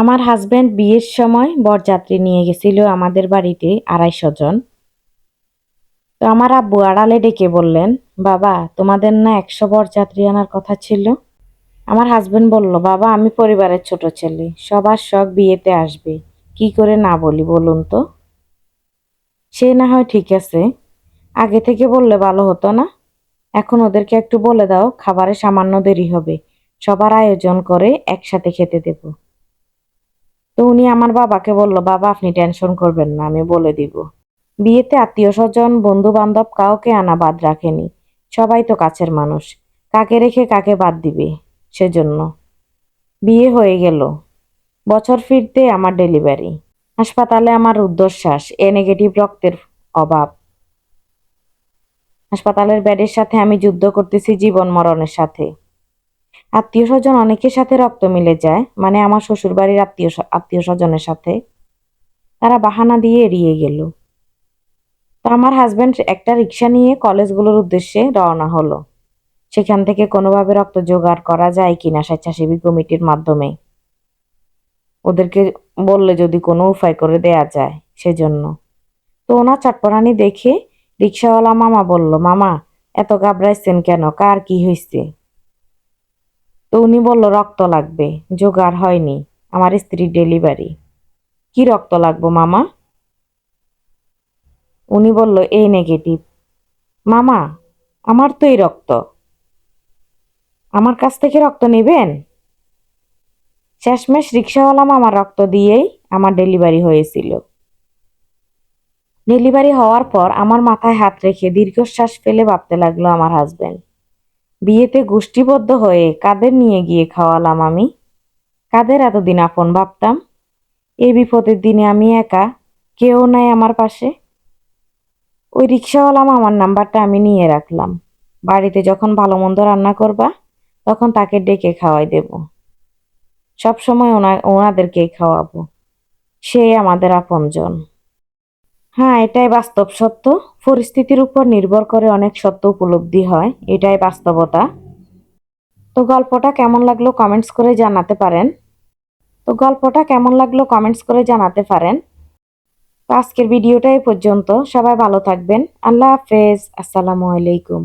আমার হাজবেন্ড বিয়ের সময় বরযাত্রী নিয়ে গেছিল আমাদের বাড়িতে আড়াইশো জন। তো আমার আব্বু আড়ালে ডেকে বললেন, বাবা, তোমাদের না একশো বরযাত্রী আনার কথা ছিল? আমার হাজবেন্ড বলল, বাবা, আমি পরিবারের ছোট ছেলে, সবার শখ বিয়েতে আসবে। কি করে না বলি বলুন তো? সে না হয় ঠিক আছে। আগে থেকে বললে ভালো হতো না। এখন ওদেরকে একটু বলে দাও, খাবারে সামান্য দেরি হবে। সবার আয়োজন করে একসাথে খেতে দেব। তো উনি আমার বাবাকে বলল, বাবা, আপনি টেনশন করবেন না, আমি বলে দিব। বিয়েতে আত্মীয় স্বজন বন্ধু বান্ধব কাউকে আনা বাদ রাখেনি। সবাই তো কাছের মানুষ। কাকে রেখে কাকে বাদ দিবে? সেজন্য। বিয়ে হয়ে গেল। বছর ফিরতে আমার ডেলিভারি। হাসপাতালে আমার রুদ্ধশ্বাস এ নেগেটিভ রক্তের অভাব। হাসপাতালের ব্যাডের সাথে আমি যুদ্ধ করতেছি জীবন মরণের সাথে। আত্মীয় স্বজন অনেকের সাথে রক্ত মিলে যায় মানে আমার শ্বশুর বাড়ির আত্মীয় আত্মীয় স্বজনের সাথে। তারা বাহানা দিয়ে এড়িয়ে গেল। তো আমার হাজব্যান্ড একটা রিক্সা নিয়ে কলেজগুলোর উদ্দেশ্যে রওনা হলো। সেখান থেকে কোনোভাবে রক্ত জোগাড় করা যায় কিনা স্বেচ্ছাসেবী কমিটির মাধ্যমে। ওদেরকে বললে যদি কোনো উপায় করে দেয়া যায়, সেজন্য। তো ওনার চটপটানি দেখে রিক্সাওয়ালা মামা বলল, মামা, এত ঘাবড়াইছেন কেন? কার কি হয়েছে তো উনি বলল, রক্ত লাগবে। জোগাড় হয়নি। আমার স্ত্রীর ডেলিভারি। কি রক্ত লাগবো, মামা? উনি বলল, এই নেগেটিভ। মামা, আমার তো এই রক্ত। আমার কাছ থেকে রক্ত নেবেন? শেষমেশ রিক্সাওয়ালা মামার রক্ত দিয়েই আমার ডেলিভারি হয়েছিল। ডেলিভারি হওয়ার পর আমার মাথায় হাত রেখে দীর্ঘশ্বাস ফেলে ভাবতে লাগল আমার হাজবেন্ড। বিয়েতে গোষ্ঠীবদ্ধ হয়ে কাদের নিয়ে গিয়ে খাওয়ালাম আমি? কাদের এতদিন আপন ভাবতাম? এই বিপদের দিনে আমি একা, কেউ নাই আমার পাশে। ওই রিক্সাওয়ালা আমার নাম্বারটা আমি নিয়ে রাখলাম। বাড়িতে যখন ভালো মন্দ রান্না করবা, তখন তাকে ডেকে খাওয়াই দেব। সবসময় ওনা, ওনাদেরকেই খাওয়াবো। সে আমাদের আপনজন। হ্যাঁ এটাই বাস্তব সত্য। পরিস্থিতির উপর নির্ভর করে অনেক সত্য উপলব্ধি হয়, এটাই বাস্তবতা। তো গল্পটা কেমন লাগল কমেন্টস করে জানাতে পারেন। তো গল্পটা কেমন লাগল কমেন্টস করে জানাতে পারেন। আজকের ভিডিওটা এ পর্যন্ত। সবাই ভালো থাকবেন। আল্লাহ হাফেজ। আসসালামু আলাইকুম।